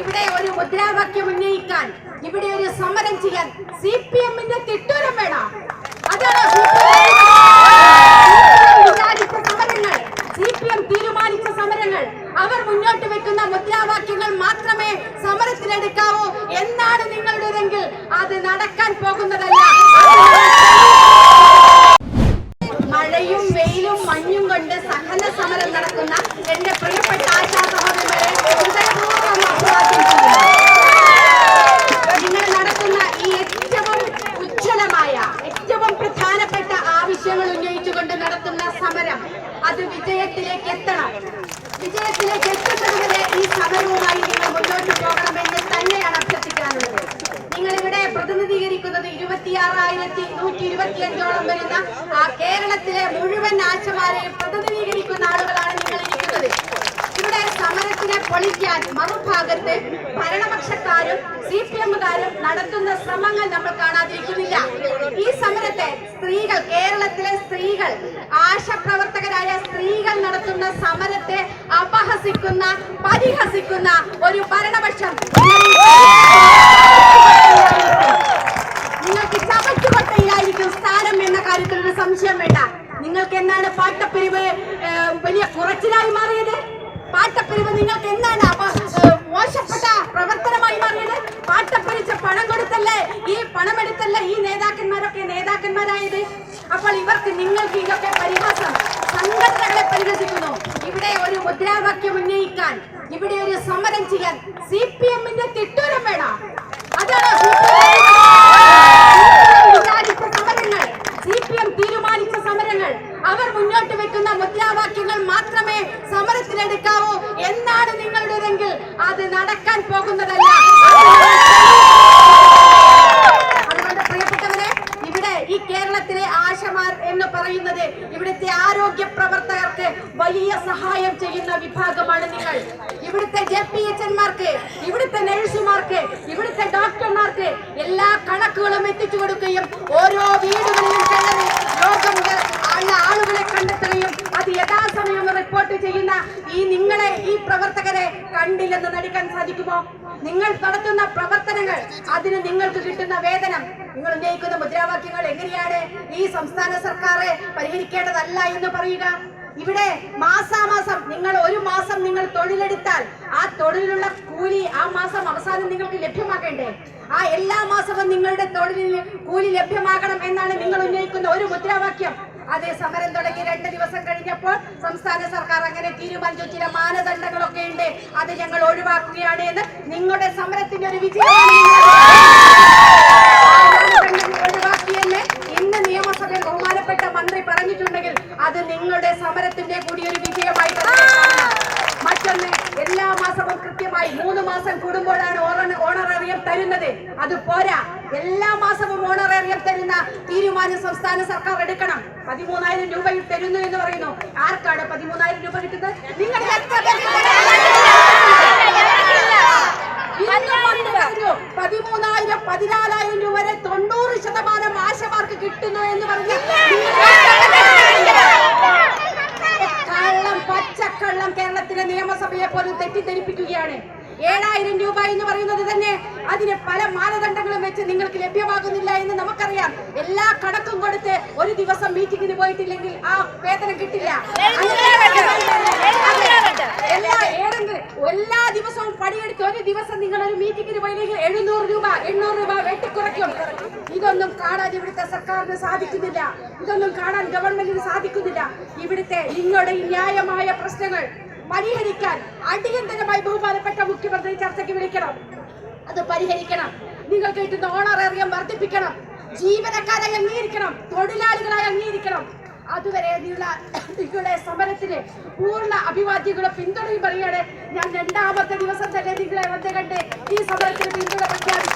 ഇവിടെ ഒരു മുദ്രാവാക്യം ഉന്നയിക്കാൻ ഇവിടെ ഒരു സമരം ചെയ്യാൻ സി പി എമ്മിന്റെ തിട്ടൂരം വേണം. അതാണ് സി പി എം തീരുമാനിച്ച സമരങ്ങൾ. അവർ മുന്നോട്ട് വെക്കുന്ന മുദ്രാവാക്യങ്ങൾ മാത്രമേ സമരത്തിലെടുക്കാവൂ എന്നാണ് നിങ്ങളുടേതെങ്കിൽ അത് നടക്കാൻ പോകുന്നതല്ല സമരം. അത് വിജയത്തിലേക്ക് എത്തണം. വിജയത്തിലേക്ക് എത്തുന്നതുവരെ ഈ സമരവുമായി നിങ്ങൾ മുന്നോട്ട് പോകണമെന്ന് തന്നെയാണ് അഭ്യർത്ഥിക്കാനുള്ളത്. നിങ്ങൾ ഇവിടെ പ്രതിനിധീകരിക്കുന്നത് ഇരുപത്തിയാറായിരത്തി നൂറ്റി ഇരുപത്തിയഞ്ചോളം വരുന്ന ആ കേരളത്തിലെ മുഴുവൻ ആശമാരെയും പ്രതിനിധീകരിക്കുന്ന ആളുകളാണ് നിങ്ങൾ ഇരിക്കുന്നത് ഇവിടെ സമരത്തിനെ പൊളിക്കാൻ മറുഭാഗത്ത് ഭരണപക്ഷക്കാരും സി പി എമ്മുകാരും നടത്തുന്ന ശ്രമങ്ങൾ നമ്മൾ കാണാതിരിക്കുന്നില്ല. സ്ത്രീകൾ കേരളത്തിലെ സ്ത്രീകൾ ആശപ്രവർത്തകരായ സ്ത്രീകൾ നടത്തുന്ന സമരത്തെ അപഹസിക്കുന്ന പരിഹസിക്കുന്ന ഒരു ഭരണപക്ഷം. നിങ്ങൾക്ക് ചവറ്റുകൊട്ടയിലായിരിക്കും സ്ഥാനം എന്ന കാര്യത്തിൽ ഒരു സംശയം വേണ്ട. നിങ്ങൾക്ക് എന്താണ് പാട്ടപ്പിരിവ് വലിയ കുറച്ചിലായി മാറിയത്? പാട്ടപ്പിരിവ് നിങ്ങൾക്ക് എന്താണ് മോശപ്പെട്ട പ്രവർത്തനമായി മാറിയത്? അപ്പോൾ ഇവർക്ക് നിങ്ങൾക്ക് ഇതൊക്കെ പരിഹാസം സംഘടനകളെ പരിഹസിക്കുന്നു. ഇവിടെ ഒരു മുദ്രാവാക്യം ഉന്നയിക്കാൻ ഇവിടെ ഒരു സമരം ചെയ്യാൻ സി പി എമ്മിന്റെ തിട്ടൂരം വേണം. അതാണ് വിചാരിച്ച തീരുമാനിച്ച സമരങ്ങൾ. അവർ മുന്നോട്ട് വെക്കുന്ന മുദ്രാവാക്യങ്ങൾ മാത്രമേ സമരത്തിലെടുക്കാവൂ എന്നാണ് നിങ്ങളുടേതെങ്കിൽ അത് നടക്കാൻ പോകുന്നതല്ല അതുകൊണ്ട് പ്രിയപ്പെട്ടവരെ ഇവിടെ ഈ കേരളത്തിലെ ആശമാർ എന്ന് പറയുന്നത് ഇവിടുത്തെ ആരോഗ്യ പ്രവർത്തകർക്ക് വലിയ സഹായം ചെയ്യുന്ന വിഭാഗമാണ് നിങ്ങൾ. ഇവിടുത്തെ ജെ പി എച്ച് എന്മാർക്ക് ഇവിടുത്തെ നഴ്സുമാർക്ക് ഇവിടുത്തെ ഡോക്ടർമാർക്ക് എല്ലാ കണക്കുകളും എത്തിച്ചു കൊടുക്കുകയും ഓരോ വീടുകളിലും കയറി രോഗം ആളുകളെ കണ്ടെത്തുകയും അത് യഥാസമയം റിപ്പോർട്ട് ചെയ്യുന്ന ഈ നിങ്ങളെ ഈ പ്രവർത്തകരെ കണ്ടില്ലെന്ന് നടിക്കാൻ സാധിക്കുമോ? നിങ്ങൾ നടത്തുന്ന പ്രവർത്തനങ്ങൾ അതിന് നിങ്ങൾക്ക് കിട്ടുന്ന വേതനം നിങ്ങൾ ഉന്നയിക്കുന്ന മുദ്രാവാക്യങ്ങൾ എങ്ങനെയാണ് ഈ സംസ്ഥാന സർക്കാർ പരിഹരിക്കേണ്ടതല്ല എന്ന് പറയുക? ഇവിടെ മാസാമാസം നിങ്ങൾ ഒരു മാസം നിങ്ങൾ തൊഴിലെടുത്താൽ ആ തൊഴിലുള്ള കൂലി ആ മാസം അവസാനം നിങ്ങൾക്ക് ലഭ്യമാക്കേണ്ടേ ആ എല്ലാ മാസവും നിങ്ങളുടെ തൊഴിലിന് കൂലി ലഭ്യമാകണം എന്നാണ് നിങ്ങൾ ഉന്നയിക്കുന്ന ഒരു മുദ്രാവാക്യം. അതേ സമരം തുടങ്ങി രണ്ട് ദിവസം കഴിഞ്ഞപ്പോൾ സംസ്ഥാന സർക്കാർ അങ്ങനെ തീരുമാനിച്ചു. ചില മാനദണ്ഡങ്ങളൊക്കെ ഉണ്ട്. അത് ഞങ്ങൾ ഒഴിവാക്കുകയാണ് എന്ന് നിങ്ങളുടെ സമരത്തിന്റെ ഒരു വിജയം ഒഴിവാക്കിയെന്ന് ഇന്ന് നിയമസഭയിൽ ബഹുമാനപ്പെട്ട മന്ത്രി പറഞ്ഞിട്ടുണ്ടെങ്കിൽ അത് നിങ്ങളുടെ സമരത്തിന്റെ കൂടി ഒരു വിജയമായി തന്നെ കാണണം. മറ്റൊന്ന് എല്ലാ മാസവും കൃത്യമായി മൂന്ന് മാസം കൂടുമ്പോഴാണ് ഓണ- ഓണറേറിയം തരുന്നത് അത് പോരാ. എല്ലാ മാസവും ഓണറേറിയം തരുന്ന തീരുമാനം സംസ്ഥാന സർക്കാർ എടുക്കണം. പതിമൂന്നായിരം രൂപ തരുന്നു എന്ന് പറയുന്നു. ആർക്കാണ് പതിമൂന്നായിരം രൂപ കിട്ടുന്നത്? നിങ്ങൾ നിങ്ങൾക്ക് ലഭ്യമാകുന്നില്ല എന്ന് നമുക്കറിയാം. എല്ലാ കണക്കും കൊടുത്ത് ഒരു ദിവസം മീറ്റിംഗിന് പോയിട്ടില്ലെങ്കിൽ ആ വേതനം കിട്ടില്ല. എല്ലാ ഏതെങ്കിലും എല്ലാ ദിവസവും പണിയെടുത്ത് ഒരു ദിവസം നിങ്ങൾ ഒരു മീറ്റിംഗിന് പോയില്ലെങ്കിൽ എഴുന്നൂറ് രൂപ എണ്ണൂറ് രൂപ വെട്ടിക്കുറയ്ക്കും. ഇതൊന്നും കാണാൻ ഇവിടുത്തെ സർക്കാരിന് സാധിക്കുന്നില്ല. ഇതൊന്നും കാണാൻ ഗവൺമെന്റിന് സാധിക്കുന്നില്ല. ഇവിടുത്തെ നിങ്ങളുടെ ഈ ന്യായമായ പ്രശ്നങ്ങൾ പരിഹരിക്കാൻ അടിയന്തരമായി ബഹുമാനപ്പെട്ട മുഖ്യമന്ത്രി ചർച്ചയ്ക്ക് വിളിക്കണം. അത് പരിഹരിക്കണം. നിങ്ങൾക്ക് കിട്ടുന്ന ഓണറേറിയം വർദ്ധിപ്പിക്കണം. ജീവനക്കാരെ അംഗീകരിക്കണം. തൊഴിലാളികളായി അംഗീകരിക്കണം. അതുവരെ നിങ്ങളുടെ സമരത്തിന് പൂർണ അഭിവാദ്യങ്ങളെ പിന്തുണയും പറയുകയാണ്. ഞാൻ രണ്ടാമത്തെ ദിവസം തന്നെ നിങ്ങളെ വന്ന് കണ്ട് ഈ സമരത്തിന് പിന്തുണ പ്രഖ്യാപിച്ച.